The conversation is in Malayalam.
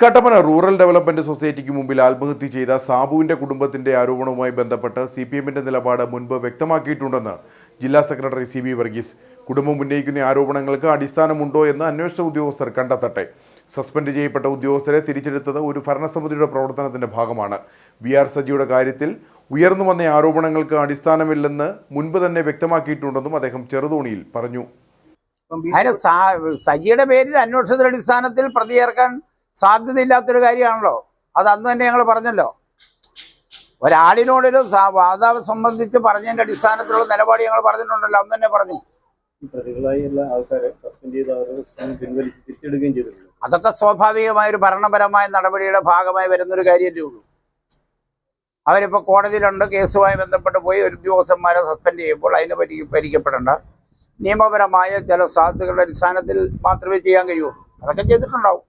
കട്ടപ്പന റൂറൽ ഡെവലപ്മെന്റ് സൊസൈറ്റിക്ക് മുമ്പിൽ ആത്മഹത്യ ചെയ്ത സാബുവിന്റെ കുടുംബത്തിന്റെ ആരോപണവുമായി ബന്ധപ്പെട്ട് സി പി എമ്മിന്റെ നിലപാട് മുൻപ് വ്യക്തമാക്കിയിട്ടുണ്ടെന്ന് ജില്ലാ സെക്രട്ടറി സി ബി വർഗീസ്. കുടുംബം ഉന്നയിക്കുന്ന ആരോപണങ്ങൾക്ക് അടിസ്ഥാനമുണ്ടോ എന്ന് അന്വേഷണ ഉദ്യോഗസ്ഥർ കണ്ടെത്തട്ടെ. സസ്പെൻഡ് ചെയ്യപ്പെട്ട ഉദ്യോഗസ്ഥരെ തിരിച്ചെടുത്തത് ഒരു ഭരണസമിതിയുടെ പ്രവർത്തനത്തിന്റെ ഭാഗമാണ്. വി ആർ സജിയുടെ കാര്യത്തിൽ ഉയർന്നു വന്ന ആരോപണങ്ങൾക്ക് അടിസ്ഥാനമില്ലെന്ന് മുൻപ് തന്നെ വ്യക്തമാക്കിയിട്ടുണ്ടെന്നും അദ്ദേഹം ചെറുതോണിയിൽ പറഞ്ഞു. സജിയുടെ പേരിൽ അന്വേഷണത്തിന്റെ അടിസ്ഥാനത്തിൽ പ്രതി ചേർക്കാൻ സാധ്യതയില്ലാത്തൊരു കാര്യമാണല്ലോ. അത് അന്ന് തന്നെ ഞങ്ങൾ പറഞ്ഞല്ലോ. ഒരാളിനോടൊരു വാതാവ് സംബന്ധിച്ച് പറഞ്ഞതിന്റെ അടിസ്ഥാനത്തിലുള്ള നിലപാട് ഞങ്ങൾ പറഞ്ഞിട്ടുണ്ടല്ലോ. അന്ന് തന്നെ പറഞ്ഞു. അതൊക്കെ സ്വാഭാവികമായ ഒരു ഭരണപരമായ നടപടിയുടെ ഭാഗമായി വരുന്നൊരു കാര്യമല്ലേ ഉള്ളൂ. അവരിപ്പോൾ കോടതിയിലുണ്ട് കേസുമായി ബന്ധപ്പെട്ട് പോയി ഒരു ഉദ്യോഗസ്ഥന്മാരെ സസ്പെൻഡ് ചെയ്യുമ്പോൾ അതിന് പരി പരിക്കപ്പെടേണ്ട നിയമപരമായ ചില സാധ്യതകളുടെ അടിസ്ഥാനത്തിൽ മാത്രമേ ചെയ്യാൻ കഴിയൂ അതൊക്കെ ചെയ്തിട്ടുണ്ടാവും.